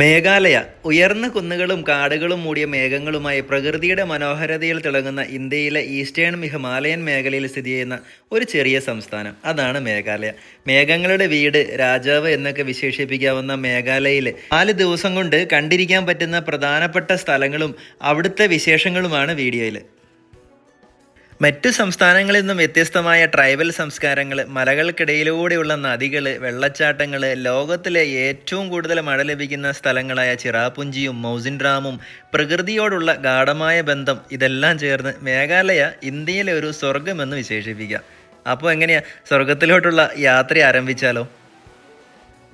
മേഘാലയ. ഉയർന്ന കുന്നുകളും കാടുകളും മൂടിയ മേഘങ്ങളുമായി പ്രകൃതിയുടെ മനോഹരതയിൽ തിളങ്ങുന്ന ഇന്ത്യയിലെ ഈസ്റ്റേൺ ഹിമാലയൻ മേഖലയിൽ സ്ഥിതി ചെയ്യുന്ന ഒരു ചെറിയ സംസ്ഥാനം. അതാണ് മേഘാലയ. മേഘങ്ങളുടെ വീട് രാജാവ് എന്നൊക്കെ വിശേഷിപ്പിക്കാവുന്ന മേഘാലയയിൽ നാല് ദിവസം കൊണ്ട് കണ്ടിരിക്കാൻ പറ്റുന്ന പ്രധാനപ്പെട്ട സ്ഥലങ്ങളും അവിടുത്തെ വിശേഷങ്ങളുമാണ് വീഡിയോയിൽ മറ്റു സംസ്ഥാനങ്ങളിൽ നിന്നും വ്യത്യസ്തമായ ട്രൈബൽ സംസ്കാരങ്ങൾ മലകൾക്കിടയിലൂടെയുള്ള നദികൾ വെള്ളച്ചാട്ടങ്ങൾ ലോകത്തിലെ ഏറ്റവും കൂടുതൽ മഴ ലഭിക്കുന്ന സ്ഥലങ്ങളായ ചിറാപുഞ്ചിയും മൗസിൻഡ്രാമും പ്രകൃതിയോടുള്ള ഗാഠമായ ബന്ധം ഇതെല്ലാം ചേർന്ന് മേഘാലയ ഇന്ത്യയിലെ ഒരു സ്വർഗമെന്ന് വിശേഷിപ്പിക്കാം. അപ്പോൾ എങ്ങനെയാ? സ്വർഗത്തിലോട്ടുള്ള യാത്ര ആരംഭിച്ചാലോ?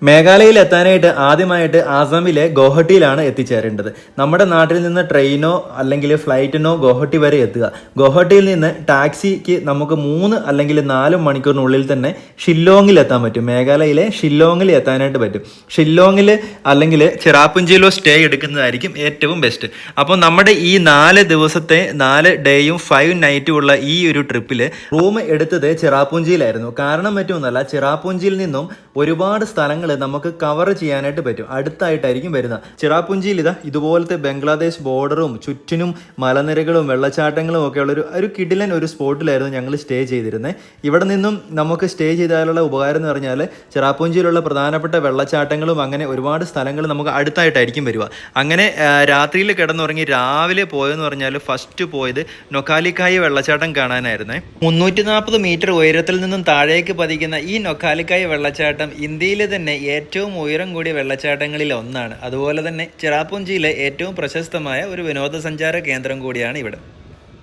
മേഘാലയയിൽ എത്താനായിട്ട് ആദ്യമായിട്ട് ആസാമിലെ ഗോഹട്ടിയിലാണ് എത്തിച്ചേരേണ്ടത്. നമ്മുടെ നാട്ടിൽ നിന്ന് ട്രെയിനോ അല്ലെങ്കിൽ ഫ്ലൈറ്റിനോ ഗോഹട്ടി വരെ എത്തുക. ഗോഹട്ടിയിൽ നിന്ന് ടാക്സിക്ക് നമുക്ക് മൂന്ന് അല്ലെങ്കിൽ നാല് മണിക്കൂറിനുള്ളിൽ തന്നെ ഷില്ലോങ്ങിൽ എത്താൻ പറ്റും. മേഘാലയയിലെ ഷില്ലോങ്ങിൽ എത്താനായിട്ട് പറ്റും. ഷില്ലോങ്ങിൽ അല്ലെങ്കിൽ ചിറാപ്പുഞ്ചിയിലോ സ്റ്റേ എടുക്കുന്നതായിരിക്കും ഏറ്റവും ബെസ്റ്റ് അപ്പോൾ നമ്മുടെ ഈ നാല് ദിവസത്തെ നാല് ഡേയും ഫൈവ് നൈറ്റും ഉള്ള ഈ ഒരു ട്രിപ്പിൽ റൂം എടുത്തത് ചിറാപ്പുഞ്ചിയിലായിരുന്നു കാരണം മറ്റൊന്നല്ല ചിറാപ്പുഞ്ചിയിൽ നിന്നും ഒരുപാട് സ്ഥലങ്ങൾ നമുക്ക് കവർ ചെയ്യാനായിട്ട് പറ്റും. അടുത്തായിട്ടായിരിക്കും വരുന്നത്. ചിറാപുഞ്ചിയിൽ ഇതാ ഇതുപോലത്തെ ബംഗ്ലാദേശ് ബോർഡറും ചുറ്റിനും മലനിരകളും വെള്ളച്ചാട്ടങ്ങളും ഒക്കെ ഉള്ളൊരു ഒരു കിടിലൻ ഒരു സ്പോട്ടിലായിരുന്നു ഞങ്ങൾ സ്റ്റേ ചെയ്തിരുന്നത് ഇവിടെ നിന്നും നമുക്ക് സ്റ്റേ ചെയ്താലുള്ള ഉപകാരം എന്ന് പറഞ്ഞാൽ ചിറാപുഞ്ചിയിലുള്ള പ്രധാനപ്പെട്ട വെള്ളച്ചാട്ടങ്ങളും അങ്ങനെ ഒരുപാട് സ്ഥലങ്ങൾ നമുക്ക് അടുത്തായിട്ടായിരിക്കും വരിക. അങ്ങനെ രാത്രിയിൽ കിടന്നുറങ്ങി രാവിലെ പോയെന്ന് പറഞ്ഞാൽ ഫസ്റ്റ് പോയത് നൊക്കാലിക്കായി വെള്ളച്ചാട്ടം കാണാനായിരുന്നു. മുന്നൂറ്റി നാൽപ്പത് മീറ്റർ ഉയരത്തിൽ നിന്നും താഴേക്ക് പതിക്കുന്ന ഈ നൊക്കാലിക്കായി വെള്ളച്ചാട്ടം ഇന്ത്യയിലെ തന്നെ ഏറ്റവും ഉയരം കൂടിയ വെള്ളച്ചാട്ടങ്ങളിൽ ഒന്നാണ്. അതുപോലെ തന്നെ ചിറാപ്പുഞ്ചിയിലെ ഏറ്റവും പ്രശസ്തമായ ഒരു വിനോദസഞ്ചാര കേന്ദ്രം കൂടിയാണ് ഇവിടെ.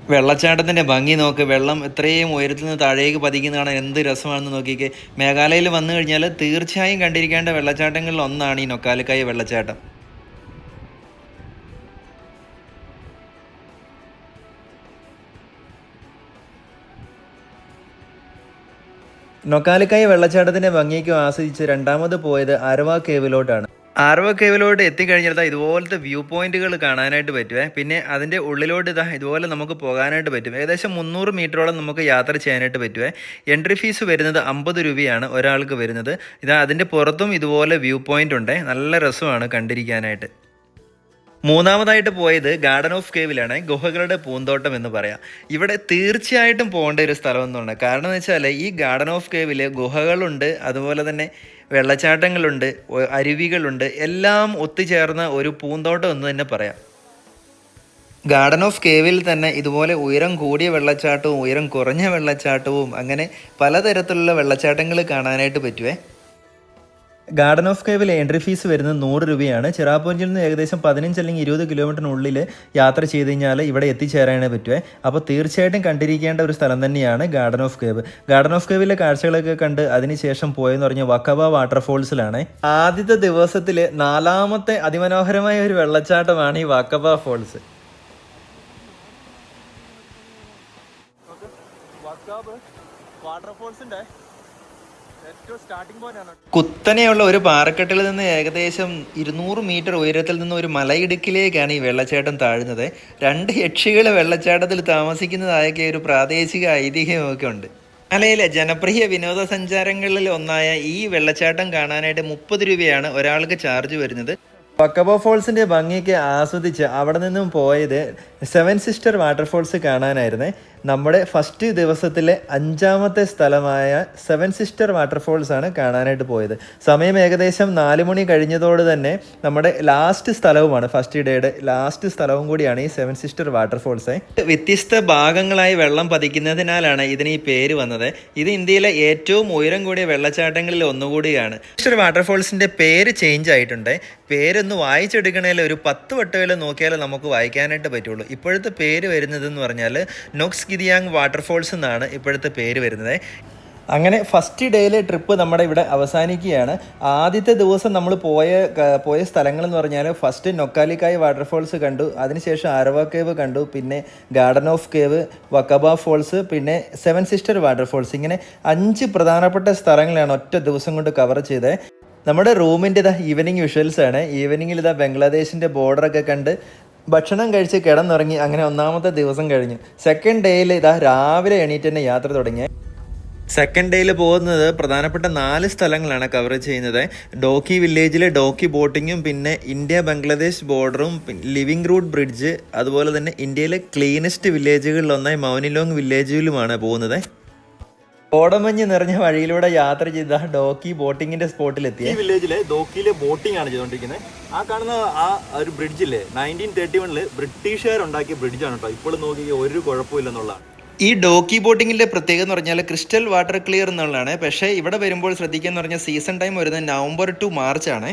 വെള്ളച്ചാട്ടത്തിന്റെ ഭംഗി നോക്ക്. വെള്ളം എത്രയും ഉയരത്തിൽ നിന്ന് താഴേക്ക് പതിക്കുന്നതാണ് എന്ത് രസമാണെന്ന് നോക്കിക്കേ. മേഘാലയയിൽ വന്നു കഴിഞ്ഞാൽ തീർച്ചയായും കണ്ടിരിക്കേണ്ട വെള്ളച്ചാട്ടങ്ങളിൽ ഒന്നാണ് ഈ നൊക്കാലിക്കായ വെള്ളച്ചാട്ടം. നൊക്കാലിക്കായ വെള്ളച്ചാട്ടത്തിന്റെ ഭംഗിക്കും ആസ്വദിച്ച് രണ്ടാമത് പോയത് ആരവ കേവിലോട്ടാണ്. ആർവ കേവിലോട്ട് എത്തിക്കഴിഞ്ഞാൽ ഇതുപോലത്തെ വ്യൂ പോയിന്റുകൾ കാണാനായിട്ട് പറ്റുമേ പിന്നെ അതിന്റെ ഉള്ളിലോട്ട് ഇതാ ഇതുപോലെ നമുക്ക് പോകാനായിട്ട് പറ്റും. ഏകദേശം മുന്നൂറ് മീറ്ററോളം നമുക്ക് യാത്ര ചെയ്യാനായിട്ട് പറ്റുമേ എൻട്രി ഫീസ് വരുന്നത് അമ്പത് രൂപയാണ് ഒരാൾക്ക് വരുന്നത്. ഇതാ അതിന്റെ പുറത്തും ഇതുപോലെ വ്യൂ പോയിന്റ് ഉണ്ട്. നല്ല രസമാണ് കണ്ടിരിക്കാനായിട്ട്. മൂന്നാമതായിട്ട് പോയത് ഗാർഡൻ ഓഫ് കേവിലാണ് ഗുഹകളുടെ പൂന്തോട്ടം എന്ന് പറയാം. ഇവിടെ തീർച്ചയായിട്ടും പോകേണ്ട ഒരു സ്ഥലം എന്നുണ്ട് കാരണം എന്ന് വെച്ചാൽ ഈ ഗാർഡൻ ഓഫ് കേവിൽ ഗുഹകളുണ്ട് അതുപോലെ തന്നെ വെള്ളച്ചാട്ടങ്ങളുണ്ട് അരുവികളുണ്ട് എല്ലാം ഒത്തുചേർന്ന ഒരു പൂന്തോട്ടം എന്ന് തന്നെ പറയാം. ഗാർഡൻ ഓഫ് കേവിൽ തന്നെ ഇതുപോലെ ഉയരം കൂടിയ വെള്ളച്ചാട്ടവും ഉയരം കുറഞ്ഞ വെള്ളച്ചാട്ടവും അങ്ങനെ പലതരത്തിലുള്ള വെള്ളച്ചാട്ടങ്ങൾ കാണാനായിട്ട് പറ്റുവേ. ഗാർഡൻ ഓഫ് കേവിൽ എൻട്രി ഫീസ് വരുന്നത് നൂറ് രൂപയാണ്. ചിറാപ്പൂഞ്ചിൽ നിന്ന് ഏകദേശം പതിനഞ്ച് അല്ലെങ്കിൽ ഇരുപത് കിലോമീറ്ററിനുള്ളിൽ യാത്ര ചെയ്ത് കഴിഞ്ഞാൽ ഇവിടെ എത്തിച്ചേരാനേ പറ്റുമേ അപ്പോൾ തീർച്ചയായിട്ടും കണ്ടിരിക്കേണ്ട ഒരു സ്ഥലം തന്നെയാണ് garden of cave garden of കേവിലെ കാഴ്ചകളൊക്കെ കണ്ട് അതിനുശേഷം പോയെന്ന് പറഞ്ഞ വക്കബ വാട്ടർഫോൾസിലാണ് ആദ്യത്തെ ദിവസത്തിൽ നാലാമത്തെ അതിമനോഹരമായ ഒരു വെള്ളച്ചാട്ടമാണ് ഈ വക്കബ ഫോൾസ് വാട്ടർഫോൾസിന്റെ ഏറ്റവും സ്റ്റാർട്ടിംഗ് പോയിന്റ് ആണ് കുത്തനെയുള്ള ഒരു പാറക്കെട്ടിൽ നിന്ന് ഏകദേശം ഇരുന്നൂറ് മീറ്റർ ഉയരത്തിൽ നിന്ന് ഒരു മലയിടുക്കിലേക്കാണ് ഈ വെള്ളച്ചാട്ടം താഴുന്നത്. രണ്ട് യക്ഷികൾ വെള്ളച്ചാട്ടത്തിൽ താമസിക്കുന്നതായൊക്കെ ഒരു പ്രാദേശിക ഐതിഹ്യമൊക്കെ ഉണ്ട്. മലയിലെ ജനപ്രിയ വിനോദസഞ്ചാരങ്ങളിൽ ഒന്നായ ഈ വെള്ളച്ചാട്ടം കാണാനായിട്ട് മുപ്പത് രൂപയാണ് ഒരാൾക്ക് ചാർജ് വരുന്നത്. പക്കബോ ഫോൾസിന്റെ ഭംഗിയൊക്കെ ആസ്വദിച്ച് അവിടെ നിന്നും പോയത് സെവൻ സിസ്റ്റർ വാട്ടർഫോൾസ് കാണാനായിരുന്നേ. നമ്മുടെ ഫസ്റ്റ് ദിവസത്തിലെ അഞ്ചാമത്തെ സ്ഥലമായ സെവൻ സിസ്റ്റർ വാട്ടർഫോൾസ് ആണ് കാണാനായിട്ട് പോയത്. സമയം ഏകദേശം നാല് മണി കഴിഞ്ഞതോട് തന്നെ നമ്മുടെ ലാസ്റ്റ് സ്ഥലവുമാണ് ഫസ്റ്റ് ഡേയുടെ ലാസ്റ്റ് സ്ഥലവും കൂടിയാണ് ഈ സെവൻ സിസ്റ്റർ വാട്ടർഫോൾസ്. വ്യത്യസ്ത ഭാഗങ്ങളായി വെള്ളം പതിക്കുന്നതിനാലാണ് ഇതിന് ഈ പേര് വന്നത്. ഇത് ഇന്ത്യയിലെ ഏറ്റവും ഉയരം കൂടിയ വെള്ളച്ചാട്ടങ്ങളിൽ ഒന്നുകൂടിയാണ്. സിസ്റ്റർ വാട്ടർഫോൾസിന്റെ പേര് ചേഞ്ച് ആയിട്ടുണ്ട്. പേരൊന്ന് വായിച്ചെടുക്കണേൽ ഒരു പത്ത് വട്ടമെങ്കിലും നോക്കിയാലേ നമുക്ക് വായിക്കാനായിട്ട് പറ്റുള്ളൂ. ഇപ്പോഴത്തെ പേര് വരുന്നത് എന്ന് പറഞ്ഞാൽ നോക്സ് ഗിരിയാങ് വാട്ടർഫോൾസ് എന്നാണ് ഇപ്പോഴത്തെ പേര് വരുന്നത്. അങ്ങനെ ഫസ്റ്റ് ഡേയിലെ ട്രിപ്പ് നമ്മുടെ ഇവിടെ അവസാനിക്കുകയാണ്. ആദ്യത്തെ ദിവസം നമ്മൾ പോയ പോയ സ്ഥലങ്ങൾ എന്ന് പറഞ്ഞാൽ ഫസ്റ്റ് നൊക്കാലിക്കായ് വാട്ടർഫോൾസ് കണ്ടു. അതിനുശേഷം ആരവ കേവ് കണ്ടു. പിന്നെ garden of cave Wakaba falls പിന്നെ സെവൻ സിസ്റ്റർ വാട്ടർഫോൾസ്. ഇങ്ങനെ അഞ്ച് പ്രധാനപ്പെട്ട സ്ഥലങ്ങളാണ് ഒറ്റ ദിവസം കൊണ്ട് കവർ ചെയ്തത്. നമ്മുടെ റൂമിന്റെ ഇതാ ഈവനിങ് വിഷ്വൽസ് ആണ്. ഈവനിങ്ങിൽ ഇതാ ബംഗ്ലാദേശിന്റെ ബോർഡറൊക്കെ കണ്ട് ഭക്ഷണം കഴിച്ച് കിടന്നുറങ്ങി അങ്ങനെ ഒന്നാമത്തെ ദിവസം കഴിഞ്ഞു. സെക്കൻഡ് ഡേയിൽ ഇതാ രാവിലെ എണീറ്റ് തന്നെ യാത്ര തുടങ്ങി. സെക്കൻഡ് ഡേയിൽ പോകുന്നത് പ്രധാനപ്പെട്ട നാല് സ്ഥലങ്ങളാണ് കവർ ചെയ്യുന്നത്. ഡോക്കി വില്ലേജിലെ ഡോക്കി ബോട്ടിങ്ങും പിന്നെ ഇന്ത്യ ബംഗ്ലാദേശ് ബോർഡറും ലിവിംഗ് റൂട്ട് ബ്രിഡ്ജ് അതുപോലെ തന്നെ ഇന്ത്യയിലെ ക്ലീനസ്റ്റ് വില്ലേജുകളിലൊന്നായി മൗനിലോങ് വില്ലേജിലുമാണ് പോകുന്നത്. കോടമഞ്ഞ് നിറഞ്ഞ വഴിയിലൂടെ യാത്ര ചെയ്ത ഡോക്കി ബോട്ടിങ്ങിന്റെ സ്പോട്ടിലെത്തി ഈ വില്ലേജിലെ ഡോക്കിയിലെ ബോട്ടിംഗ് ആണ് ചെയ്തുകൊണ്ടിരിക്കുന്നത് ആ കാണുന്ന ആ ഒരു ബ്രിഡ്ജില്ലേ നയന്റീൻ തേർട്ടി വണ്ണിൽ ബ്രിട്ടീഷുകാർ ഉണ്ടാക്കിയ ബ്രിഡ്ജാണ് കേട്ടോ ഇപ്പോൾ നോക്കി ഒരു കുഴപ്പമില്ലെന്നുള്ളതാണ്. ഈ ഡോക്കി ബോട്ടിങ്ങിന്റെ പ്രത്യേകത എന്ന് പറഞ്ഞാൽ ക്രിസ്റ്റൽ വാട്ടർ ക്ലിയർ എന്നുള്ളതാണ്. പക്ഷേ ഇവിടെ വരുമ്പോൾ ശ്രദ്ധിക്കുക എന്ന് പറഞ്ഞാൽ സീസൺ ടൈം വരുന്നത് നവംബർ ടു മാർച്ച് ആണ്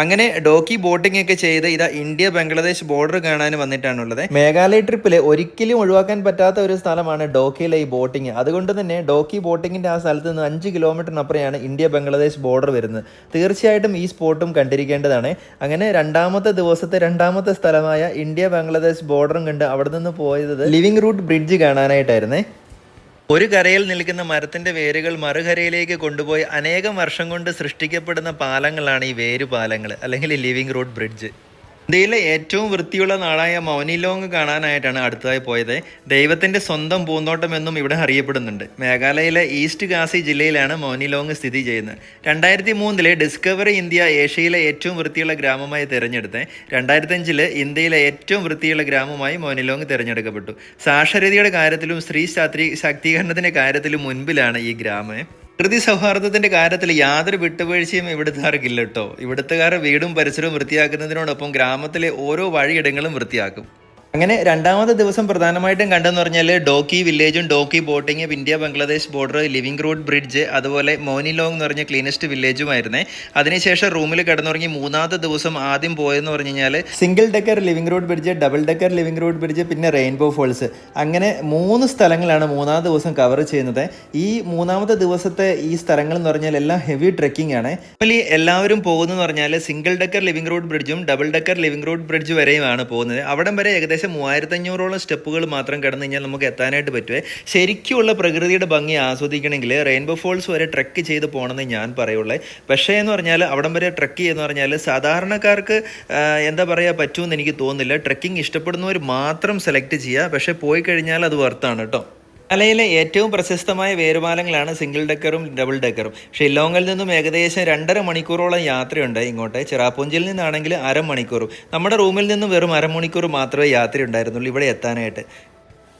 അങ്ങനെ ഡോക്കി ബോട്ടിംഗ് ഒക്കെ ചെയ്ത് ഇതാ ഇന്ത്യ ബംഗ്ലാദേശ് ബോർഡർ കാണാൻ വന്നിട്ടാണുള്ളത്. മേഘാലയ ട്രിപ്പിൽ ഒരിക്കലും ഒഴിവാക്കാൻ പറ്റാത്ത ഒരു സ്ഥലമാണ് ഡോക്കിയിലെ ഈ ബോട്ടിംഗ്. അതുകൊണ്ട് തന്നെ ഡോക്കി ബോട്ടിങ്ങിന്റെ ആ സ്ഥലത്ത് നിന്ന് അഞ്ച് കിലോമീറ്ററിനപ്പുറയാണ് ഇന്ത്യ ബംഗ്ലാദേശ് ബോർഡർ വരുന്നത്. തീർച്ചയായിട്ടും ഈ സ്പോട്ടും കണ്ടിരിക്കേണ്ടതാണ്. അങ്ങനെ രണ്ടാമത്തെ ദിവസത്തെ രണ്ടാമത്തെ സ്ഥലമായ ഇന്ത്യ ബംഗ്ലാദേശ് ബോർഡറും കണ്ട് അവിടെ നിന്ന് പോയത് ലിവിംഗ് റൂട്ട് ബ്രിഡ്ജ് കാണാനായിട്ടായിരുന്നേ. ഒരു കരയിൽ നിൽക്കുന്ന മരത്തിന്റെ വേരുകൾ മറുകരയിലേക്ക് കൊണ്ടുപോയി അനേകം വർഷം കൊണ്ട് സൃഷ്ടിക്കപ്പെടുന്ന പാലങ്ങളാണ് ഈ വേരുപാലങ്ങൾ അല്ലെങ്കിൽ ലിവിംഗ് റോഡ് ബ്രിഡ്ജ്. ഇന്ത്യയിലെ ഏറ്റവും വൃത്തിയുള്ള നാടായ മൗനിലോങ് കാണാനായിട്ടാണ് അടുത്തതായി പോയത്. ദൈവത്തിന്റെ സ്വന്തം പൂന്തോട്ടം എന്നും ഇവിടെ അറിയപ്പെടുന്നുണ്ട്. മേഘാലയയിലെ ഈസ്റ്റ് ഗാസി ജില്ലയിലാണ് മൗനിലോങ് സ്ഥിതി ചെയ്യുന്നത്. രണ്ടായിരത്തി മൂന്നിലെ ഡിസ്കവറി ഇന്ത്യ ഏഷ്യയിലെ ഏറ്റവും വൃത്തിയുള്ള ഗ്രാമമായി തിരഞ്ഞെടുത്ത് രണ്ടായിരത്തി അഞ്ചിൽ ഇന്ത്യയിലെ ഏറ്റവും വൃത്തിയുള്ള ഗ്രാമമായി മൗനിലോങ് തിരഞ്ഞെടുക്കപ്പെട്ടു. സാക്ഷരതയുടെ കാര്യത്തിലും സ്ത്രീ ശാക്തി ശാക്തീകരണത്തിന്റെ കാര്യത്തിലും മുൻപിലാണ് ഈ ഗ്രാമം. പ്രകൃതി സൗഹാർദ്ദത്തിന്റെ കാര്യത്തിൽ യാതൊരു വിട്ടുവീഴ്ചയും ഇവിടുത്തുകാർക്കില്ല കേട്ടോ. ഇവിടുത്തുകാരുടെ വീടും പരിസരവും വൃത്തിയാക്കുന്നതിനോടൊപ്പം ഗ്രാമത്തിലെ ഓരോ വഴിയിടങ്ങളും വൃത്തിയാക്കും. അങ്ങനെ രണ്ടാമത്തെ ദിവസം പ്രധാനമായിട്ടും കണ്ടെന്ന് പറഞ്ഞാൽ Dawki വില്ലേജും Dawki boating India Bangladesh border living root bridge അതുപോലെ മോനിലോങ് എന്ന് പറഞ്ഞ ക്ലീനസ്റ്റ് വില്ലേജുമായിരുന്നേ അതിനുശേഷം റൂമിൽ കിടന്നുറങ്ങി മൂന്നാമത്തെ ദിവസം ആദ്യം പോയെന്ന് പറഞ്ഞു കഴിഞ്ഞാൽ single decker living root bridge double decker living root bridge പിന്നെ റെയിൻബോ ഫോൾസ് അങ്ങനെ മൂന്ന് സ്ഥലങ്ങളാണ് മൂന്നാമത്തെ ദിവസം കവർ ചെയ്യുന്നത്. ഈ മൂന്നാമത്തെ ദിവസത്തെ ഈ സ്ഥലങ്ങൾ എന്ന് പറഞ്ഞാൽ എല്ലാം ഹെവി ട്രെക്കിംഗ് ആണ്. നോർമലി എല്ലാവരും പോകുന്നതെന്ന് പറഞ്ഞാൽ single decker living road ബ്രിഡ്ജും double decker living root bridge വരെയുമാണ് പോകുന്നത്. അവിടം വരെ ഏകദേശം മൂവായിരത്തി അഞ്ഞൂറോളം സ്റ്റെപ്പുകൾ മാത്രം കടന്നു കഴിഞ്ഞാൽ നമുക്ക് എത്താനായിട്ട് പറ്റുമേ ശരിക്കുമുള്ള പ്രകൃതിയുടെ ഭംഗി ആസ്വദിക്കണമെങ്കിൽ റെയിൻബോ ഫോൾസ് വരെ ട്രക്ക് ചെയ്ത് പോകണമെന്ന് ഞാൻ പറയുള്ളേ. പക്ഷേ എന്ന് പറഞ്ഞാൽ അവിടം വരെ ട്രക്ക് ചെയ്യുന്ന പറഞ്ഞാൽ സാധാരണക്കാർക്ക് എന്താ പറയുക പറ്റുമെന്ന് എനിക്ക് തോന്നുന്നില്ല. ട്രെക്കിംഗ് ഇഷ്ടപ്പെടുന്നവർ മാത്രം സെലക്ട് ചെയ്യുക. പക്ഷേ പോയി കഴിഞ്ഞാൽ അത് വർത്താണ് കേട്ടോ. മലയിലെ ഏറ്റവും പ്രശസ്തമായ വേരുപാലങ്ങളാണ് സിംഗിൾ ഡെക്കറും ഡബിൾ ഡെക്കറും ഷില്ലോങ്ങിൽ നിന്നും ഏകദേശം രണ്ടര മണിക്കൂറോളം യാത്രയുണ്ട് ഇങ്ങോട്ട്. ചിറാപ്പുഞ്ചിൽ നിന്നാണെങ്കിൽ അരമണിക്കൂറും. നമ്മുടെ റൂമിൽ നിന്നും വെറും അരമണിക്കൂർ മാത്രമേ യാത്രയുണ്ടായിരുന്നുള്ളൂ ഇവിടെ എത്താനായിട്ട്.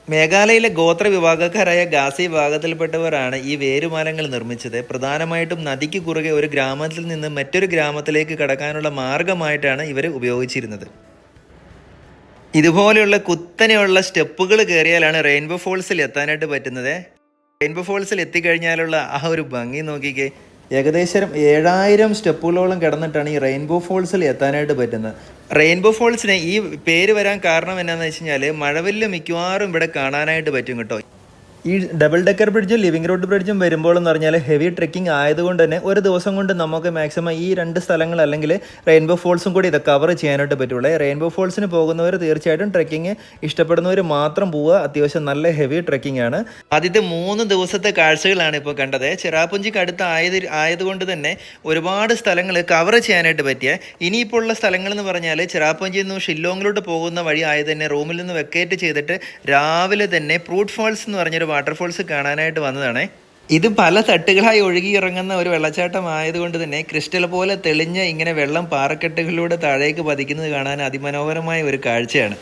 മേഘാലയയിലെ ഗോത്ര വിഭാഗക്കാരായ ഗാസി വിഭാഗത്തിൽപ്പെട്ടവരാണ് ഈ വേരുമാലങ്ങൾ നിർമ്മിച്ചത്. പ്രധാനമായിട്ടും നദിക്ക് കുറുകെ ഒരു ഗ്രാമത്തിൽ നിന്ന് മറ്റൊരു ഗ്രാമത്തിലേക്ക് കടക്കാനുള്ള മാർഗമായിട്ടാണ് ഇവർ ഉപയോഗിച്ചിരുന്നത്. ഇതുപോലെയുള്ള കുത്തനെയുള്ള സ്റ്റെപ്പുകൾ കയറിയാലാണ് റെയിൻബോ ഫോൾസിൽ എത്താനായിട്ട് പറ്റുന്നത്. റെയിൻബോ ഫോൾസിൽ എത്തിക്കഴിഞ്ഞാലുള്ള ആ ഒരു ഭംഗി നോക്കിക്കേ. ഏകദേശം ഏഴായിരം സ്റ്റെപ്പുകളോളം കിടന്നിട്ടാണ് ഈ റെയിൻബോ ഫോൾസിൽ എത്താനായിട്ട് പറ്റുന്നത്. റെയിൻബോ ഫോൾസിന് ഈ പേര് വരാൻ കാരണം എന്നാന്ന് വെച്ച് കഴിഞ്ഞാൽ മഴവില്ല് മിക്കവാറും ഇവിടെ കാണാനായിട്ട് പറ്റും കേട്ടോ. ഈ ഡബിൾ ഡെക്കർ ബ്രിഡ്ജും ലിവിംഗ് റോഡ് ബ്രിഡ്ജും വരുമ്പോൾ എന്ന് പറഞ്ഞാൽ ഹെവി ട്രെക്കിംഗ് ആയതുകൊണ്ട് തന്നെ ഒരു ദിവസം കൊണ്ട് നമുക്ക് മാക്സിമം ഈ രണ്ട് സ്ഥലങ്ങൾ അല്ലെങ്കിൽ റെയിൻബോ ഫോൾസും കൂടി ഇത് കവർ ചെയ്യാനായിട്ട് പറ്റുള്ളൂ. റെയിൻബോ ഫോൾസിന് പോകുന്നവർ തീർച്ചയായിട്ടും ട്രെക്കിംഗ് ഇഷ്ടപ്പെടുന്നവർ മാത്രം പോവുക. അത്യാവശ്യം നല്ല ഹെവി ട്രെക്കിംഗ് ആണ്. ആദ്യത്തെ മൂന്ന് ദിവസത്തെ കാഴ്ചകളാണ് ഇപ്പോൾ കണ്ടത്. ചിറാപ്പുഞ്ചിക്ക് അടുത്ത് ആയത് ആയതുകൊണ്ട് തന്നെ ഒരുപാട് സ്ഥലങ്ങൾ കവർ ചെയ്യാനായിട്ട് പറ്റിയ ഇനിയിപ്പോൾ ഉള്ള സ്ഥലങ്ങൾ എന്ന് പറഞ്ഞാൽ ചിറാപ്പുഞ്ചിയിൽ നിന്നും ഷില്ലോങ്ങിലോട്ട് പോകുന്ന വഴി ആയത് തന്നെ റൂമിൽ നിന്ന് വെക്കേറ്റ് ചെയ്തിട്ട് രാവിലെ തന്നെ പ്രൂട്ട് ഫോൾസ് എന്ന് പറഞ്ഞൊരു വാട്ടർഫോൾസ് കാണാനായിട്ട് വന്നതാണേ. ഇത് പല തട്ടുകളായി ഒഴുകി ഇറങ്ങുന്ന ഒരു വെള്ളച്ചാട്ടം ആയതുകൊണ്ട് തന്നെ ക്രിസ്റ്റൽ പോലെ തെളിഞ്ഞ ഇങ്ങനെ വെള്ളം പാറക്കെട്ടുകളിലൂടെ താഴേക്ക് പതിക്കുന്നത് കാണാൻ അതിമനോഹരമായ ഒരു കാഴ്ചയാണ്.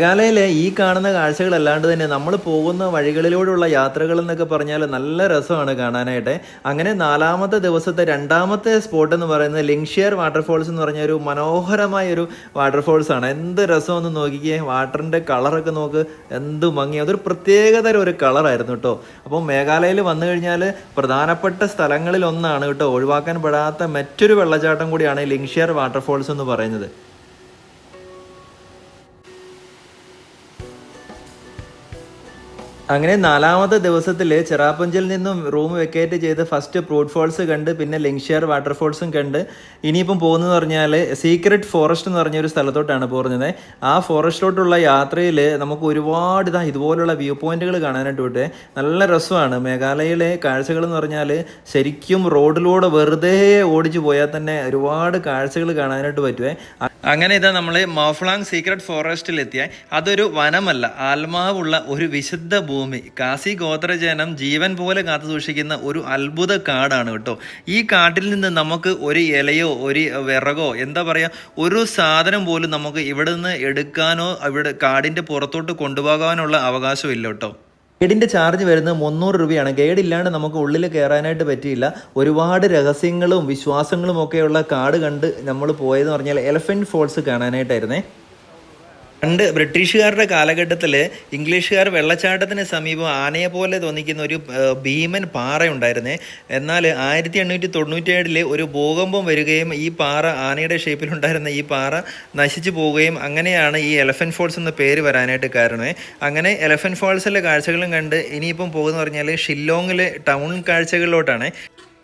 മേഘാലയയിലെ ഈ കാണുന്ന കാഴ്ചകളല്ലാണ്ട് തന്നെ നമ്മൾ പോകുന്ന വഴികളിലൂടെയുള്ള യാത്രകൾ എന്നൊക്കെ പറഞ്ഞാൽ നല്ല രസമാണ് കാണാനായിട്ട്. അങ്ങനെ നാലാമത്തെ ദിവസത്തെ രണ്ടാമത്തെ സ്പോട്ട് എന്ന് പറയുന്നത് ലിങ്ഷിയർ വാട്ടർഫോൾസ് എന്ന് പറഞ്ഞ ഒരു മനോഹരമായ ഒരു വാട്ടർഫോൾസ് ആണ്. എന്ത് രസമെന്ന് നോക്കിക്കേ. വാട്ടറിന്റെ കളറൊക്കെ നോക്ക്. എന്ത് ഭംഗി. അതൊരു പ്രത്യേകതരം ഒരു കളറായിരുന്നു കേട്ടോ. അപ്പോൾ മേഘാലയയിൽ വന്നു കഴിഞ്ഞാൽ പ്രധാനപ്പെട്ട സ്ഥലങ്ങളിൽ ഒന്നാണ് കേട്ടോ ഒഴിവാക്കാൻ പെടാത്ത മറ്റൊരു വെള്ളച്ചാട്ടം കൂടിയാണ് ലിങ്ഷിയർ വാട്ടർഫോൾസ് എന്ന് പറയുന്നത്. അങ്ങനെ നാലാമത്തെ ദിവസത്തിൽ ചെറാപ്പഞ്ചിൽ നിന്നും റൂം വെക്കേറ്റ് ചെയ്ത് ഫസ്റ്റ് പ്രൂട്ട് ഫോൾസ് കണ്ട് പിന്നെ ലിങ്ഷെയർ വാട്ടർഫോൾസും കണ്ട്. ഇനിയിപ്പം പോകുന്നതെന്ന് പറഞ്ഞാൽ സീക്രട്ട് ഫോറസ്റ്റ് എന്ന് പറഞ്ഞൊരു സ്ഥലത്തോട്ടാണ് പോകുന്നത്. ആ ഫോറസ്റ്റിലോട്ടുള്ള യാത്രയിൽ നമുക്ക് ഒരുപാട് ഇതാ ഇതുപോലുള്ള വ്യൂ പോയിന്റുകൾ കാണാനായിട്ട് വിട്ടേ നല്ല രസമാണ്. മേഘാലയയിലെ കാഴ്ചകൾ എന്ന് പറഞ്ഞാൽ ശരിക്കും റോഡിലൂടെ വെറുതെ ഓടിച്ചു പോയാൽ തന്നെ ഒരുപാട് കാഴ്ചകൾ കാണാനായിട്ട് പറ്റുമേ അങ്ങനെ ഇതാ നമ്മൾ മൗഫ്ലാങ് സീക്രട്ട് ഫോറസ്റ്റിലെത്തിയ. അതൊരു വനമല്ല ആത്മാവുള്ള ഒരു വിശുദ്ധ ഭൂമി. കാസി ഗോത്രജനം ജീവൻ പോലെ കാത്തു സൂക്ഷിക്കുന്ന ഒരു അത്ഭുത കാടാണ് കേട്ടോ. ഈ കാട്ടിൽ നിന്ന് നമുക്ക് ഒരു ഇലയോ ഒരു വിറകോ എന്താ പറയുക ഒരു സാധനം പോലും നമുക്ക് ഇവിടെ നിന്ന് എടുക്കാനോ ഇവിടെ കാടിന്റെ പുറത്തോട്ട് കൊണ്ടുപോകാനുള്ള അവകാശമില്ല കേട്ടോ. ഗൈഡിന്റെ ചാർജ് വരുന്നത് മുന്നൂറ് രൂപയാണ്. ഗൈഡ് ഇല്ലാണ്ട് നമുക്ക് ഉള്ളിൽ കയറാനായിട്ട് പറ്റിയില്ല. ഒരുപാട് രഹസ്യങ്ങളും വിശ്വാസങ്ങളും ഒക്കെയുള്ള കാട് കണ്ട് നമ്മൾ പോയതെന്ന് പറഞ്ഞാൽ എലഫന്റ് ഫോൾസ് കാണാനായിട്ടായിരുന്നേ. പണ്ട് ബ്രിട്ടീഷുകാരുടെ കാലഘട്ടത്തിൽ ഇംഗ്ലീഷുകാർ വെള്ളച്ചാട്ടത്തിന് സമീപം ആനയെ പോലെ തോന്നിക്കുന്ന ഒരു ഭീമൻ പാറ ഉണ്ടായിരുന്നേ എന്നാൽ ആയിരത്തി എണ്ണൂറ്റി തൊണ്ണൂറ്റേഴിൽ ഒരു ഭൂകമ്പം വരികയും ഈ പാറ ആനയുടെ ഷേപ്പിലുണ്ടായിരുന്ന ഈ പാറ നശിച്ചു പോവുകയും അങ്ങനെയാണ് ഈ എലഫന്റ് ഫോൾസ് എന്ന പേര് വരാനായിട്ട് കാരണമേ. അങ്ങനെ എലഫന്റ് ഫോൾസിലെ കാഴ്ചകളും കണ്ട് ഇനിയിപ്പം പോകുന്ന പറഞ്ഞാൽ ഷില്ലോങ്ങിലെ ടൗൺ കാഴ്ചകളിലോട്ടാണ്.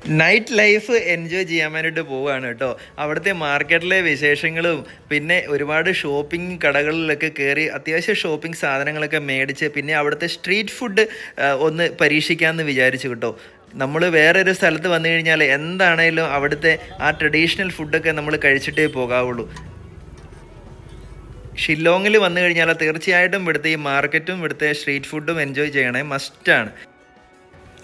നൈറ്റ് ലൈഫ് എൻജോയ് ചെയ്യാൻ വേണ്ടിയിട്ട് പോവുകയാണ് കേട്ടോ. അവിടുത്തെ മാർക്കറ്റിലെ വിശേഷങ്ങളും പിന്നെ ഒരുപാട് ഷോപ്പിംഗ് കടകളിലൊക്കെ കയറി അത്യാവശ്യം ഷോപ്പിംഗ് സാധനങ്ങളൊക്കെ മേടിച്ച് പിന്നെ അവിടുത്തെ സ്ട്രീറ്റ് ഫുഡ് ഒന്ന് പരീക്ഷിക്കാമെന്ന് വിചാരിച്ചു കേട്ടോ. നമ്മൾ വേറൊരു സ്ഥലത്ത് വന്നു കഴിഞ്ഞാൽ എന്താണേലും അവിടുത്തെ ആ ട്രഡീഷണൽ ഫുഡൊക്കെ നമ്മൾ കഴിച്ചിട്ടേ പോകാവുള്ളൂ. ഷില്ലോങ്ങിൽ വന്നു കഴിഞ്ഞാൽ തീർച്ചയായിട്ടും ഇവിടുത്തെ ഈ മാർക്കറ്റും ഇവിടുത്തെ സ്ട്രീറ്റ് ഫുഡും എൻജോയ് ചെയ്യണേ മസ്റ്റാണ്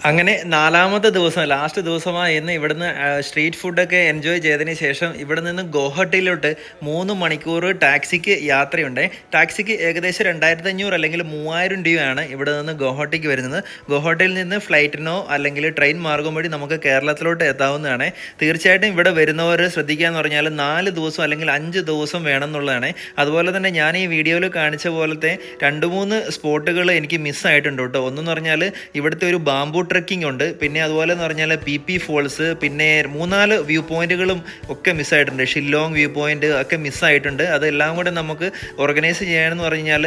അങ്ങനെ നാലാമത്തെ ദിവസം ലാസ്റ്റ് ദിവസമായി ഇന്ന് ഇവിടുന്ന് സ്ട്രീറ്റ് ഫുഡൊക്കെ എൻജോയ് ചെയ്തതിന് ശേഷം ഇവിടെ നിന്ന് ഗോഹട്ടിയിലോട്ട് മൂന്ന് മണിക്കൂർ ടാക്സിക്ക് യാത്രയുണ്ട്. ടാക്സിക്ക് ഏകദേശം രണ്ടായിരത്തി അഞ്ഞൂറ് അല്ലെങ്കിൽ മൂവായിരം രൂപയാണ് ഇവിടെ നിന്ന് ഗോഹട്ടിക്ക് വരുന്നത്. ഗോഹട്ടിയിൽ നിന്ന് ഫ്ലൈറ്റിനോ അല്ലെങ്കിൽ ട്രെയിൻ മാർഗം വഴി നമുക്ക് കേരളത്തിലോട്ട് എത്താവുന്നതാണ്. തീർച്ചയായിട്ടും ഇവിടെ വരുന്നവർ ശ്രദ്ധിക്കുക എന്ന് പറഞ്ഞാൽ നാല് ദിവസം അല്ലെങ്കിൽ അഞ്ച് ദിവസം വേണം എന്നുള്ളതാണ്. അതുപോലെ തന്നെ ഞാൻ ഈ വീഡിയോയിൽ കാണിച്ച പോലത്തെ രണ്ട് മൂന്ന് സ്പോട്ടുകൾ എനിക്ക് മിസ്സായിട്ടുണ്ട് കേട്ടോ. ഒന്നെന്ന് പറഞ്ഞാൽ ഇവിടുത്തെ ഒരു ബാംബു ട്രക്കിംഗ് ഉണ്ട്. പിന്നെ അതുപോലെ എന്ന് പറഞ്ഞാൽ പി പി ഫോൾസ് പിന്നെ മൂന്നാൽ വ്യൂ പോയിന്റുകളും ഒക്കെ മിസ്സായിട്ടുണ്ട് ഷില്ലോങ് വ്യൂ പോയിന്റ് ഒക്കെ മിസ്സായിട്ടുണ്ട് അതെല്ലാം കൂടെ നമുക്ക് ഓർഗനൈസ് ചെയ്യാനെന്ന് പറഞ്ഞാൽ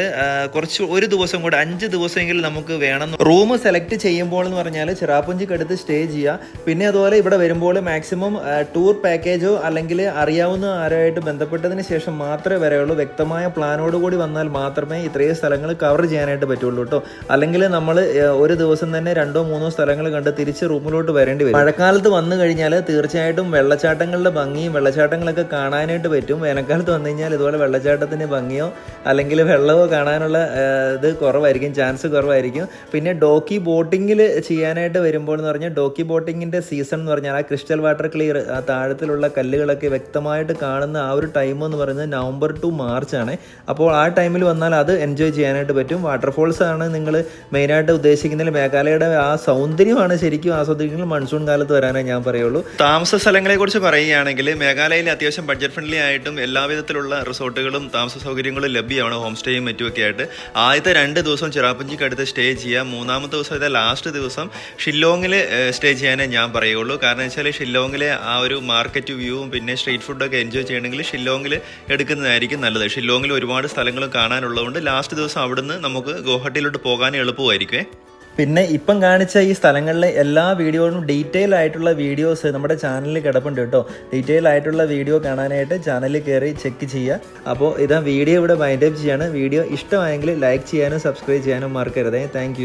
കുറച്ച് ഒരു ദിവസം കൂടെ അഞ്ച് ദിവസമെങ്കിലും നമുക്ക് വേണം. റൂം സെലക്ട് ചെയ്യുമ്പോൾ എന്ന് പറഞ്ഞാൽ ചിറാപ്പുഞ്ചിക്ക് അടുത്ത് സ്റ്റേ ചെയ്യുക. പിന്നെ അതുപോലെ ഇവിടെ വരുമ്പോൾ മാക്സിമം ടൂർ പാക്കേജോ അല്ലെങ്കിൽ അറിയാവുന്ന ആരുമായിട്ട് ബന്ധപ്പെട്ടതിന് ശേഷം മാത്രമേ വരെയുള്ളൂ. വ്യക്തമായ പ്ലാനോട് കൂടി വന്നാൽ മാത്രമേ ഇത്രയും സ്ഥലങ്ങൾ കവർ ചെയ്യാനായിട്ട് പറ്റുള്ളൂ കേട്ടോ. അല്ലെങ്കിൽ നമ്മൾ ഒരു ദിവസം തന്നെ രണ്ടോ മൂന്നോ സ്ഥലങ്ങൾ കണ്ട് തിരിച്ച് റൂമിലോട്ട് വരേണ്ടി വരും. മഴക്കാലത്ത് വന്നു കഴിഞ്ഞാൽ തീർച്ചയായിട്ടും വെള്ളച്ചാട്ടങ്ങളുടെ ഭംഗിയും വെള്ളച്ചാട്ടങ്ങളൊക്കെ കാണാനായിട്ട് പറ്റും. വേനൽക്കാലത്ത് വന്നു കഴിഞ്ഞാൽ ഇതുപോലെ വെള്ളച്ചാട്ടത്തിന്റെ ഭംഗിയോ അല്ലെങ്കിൽ വെള്ളമോ കാണാനുള്ള ഇത് കുറവായിരിക്കും ചാൻസ് കുറവായിരിക്കും. പിന്നെ ഡോക്കി ബോട്ടിങ്ങിൽ ചെയ്യാനായിട്ട് വരുമ്പോൾ എന്ന് പറഞ്ഞാൽ ഡോക്കി ബോട്ടിങ്ങിന്റെ സീസൺ എന്ന് പറഞ്ഞാൽ ആ ക്രിസ്റ്റൽ വാട്ടർ ക്ലിയർ ആ താഴത്തിലുള്ള കല്ലുകളൊക്കെ വ്യക്തമായിട്ട് കാണുന്ന ആ ഒരു ടൈം എന്ന് പറയുന്നത് നവംബർ ടു മാർച്ച് ആണ് അപ്പോൾ ആ ടൈമിൽ വന്നാൽ അത് എൻജോയ് ചെയ്യാനായിട്ട് പറ്റും. വാട്ടർഫോൾസ് ആണ് നിങ്ങൾ മെയിനായിട്ട് ഉദ്ദേശിക്കുന്നതിൽ മേഘാലയയുടെ ആ സൗന്ദര്യമാണ് ശരിക്കും ആസ്വദിക്കുന്നത്. മൺസൂൺ കാലത്ത് വരാനേ ഞാൻ പറയുള്ളൂ. താമസ സ്ഥലങ്ങളെ കുറിച്ച് പറയുകയാണെങ്കിൽ മേഘാലയയിൽ അത്യാവശ്യം ബഡ്ജറ്റ് ഫ്രണ്ട്ലി ആയിട്ടും എല്ലാവിധത്തിലുള്ള റിസോർട്ടുകളും താമസ സൗകര്യങ്ങളും ലഭ്യമാണ്. ഹോം സ്റ്റേയും മറ്റുമൊക്കെ ആയിട്ട്. ആദ്യത്തെ രണ്ട് ദിവസം ചിറാപ്പുഞ്ചിക്ക് അടുത്ത് സ്റ്റേ ചെയ്യാം മൂന്നാമത്തെ ദിവസം അതായത് ലാസ്റ്റ് ദിവസം ഷില്ലോങ്ങിൽ സ്റ്റേ ചെയ്യാനേ ഞാൻ പറയുള്ളൂ. കാരണം വെച്ചാൽ ഷില്ലോങ്ങിലെ ആ ഒരു മാർക്കറ്റ് വ്യൂവും പിന്നെ സ്ട്രീറ്റ് ഫുഡൊക്കെ എൻജോയ് ചെയ്യണമെങ്കിൽ ഷില്ലോങ്ങിൽ എടുക്കുന്നതായിരിക്കും നല്ലത്. ഷില്ലോങ്ങിൽ ഒരുപാട് സ്ഥലങ്ങളും കാണാനുള്ളതുകൊണ്ട് ലാസ്റ്റ് ദിവസം അവിടുന്ന് നമുക്ക് ഗുവാഹട്ടിയിലോട്ട് പോകാൻ എളുപ്പമായിരിക്കുമേ പിന്നെ ഇപ്പം കാണിച്ച ഈ സ്ഥലങ്ങളിലെ എല്ലാ വീഡിയോകളും ഡീറ്റെയിൽ ആയിട്ടുള്ള വീഡിയോസ് നമ്മുടെ ചാനലിൽ കിടപ്പുണ്ട് കേട്ടോ. ഡീറ്റെയിൽ ആയിട്ടുള്ള വീഡിയോ കാണാനായിട്ട് ചാനലിൽ കയറി ചെക്ക് ചെയ്യുക. അപ്പോൾ ഇതാ വീഡിയോ ഇവിടെ മൈൻഡപ്പ് ചെയ്യാണ്. വീഡിയോ ഇഷ്ടമായെങ്കിൽ ലൈക്ക് ചെയ്യാനും സബ്സ്ക്രൈബ് ചെയ്യാനും മറക്കരുതേ. താങ്ക്